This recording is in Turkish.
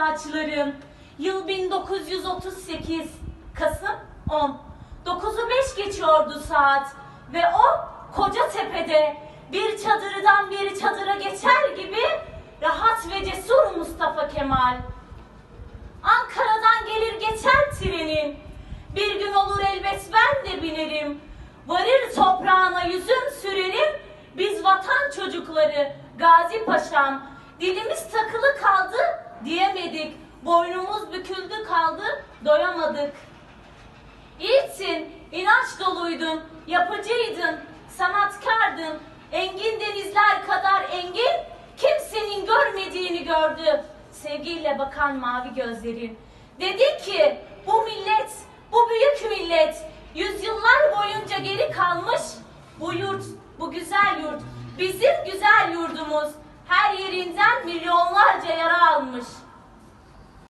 ağaçların. Yıl 1938 Kasım 10. 9'u 5 geçiyordu saat ve o koca tepede bir çadırdan bir çadıra geçer gibi rahat ve cesur Mustafa Kemal. Ankara'dan gelir geçer trenin. Bir gün olur elbet ben de binerim. Varır toprağına yüzüm sürerim. Biz vatan çocukları Gazi Paşam. Dilimiz takılı kaldı diyemedik. Boynumuz büküldü kaldı doyamadık. Yiğitsin, inanç doluydun, yapıcıydın, sanatkardın. Engin denizler kadar engin, kimsenin görmediğini gördü. Sevgiyle bakan mavi gözlerin. Dedi ki, bu millet, bu büyük millet, yüzyıllar boyunca geri kalmış. Bu yurt, bu güzel yurt, bizim güzel yurdumuz. Her yerinden milyonlarca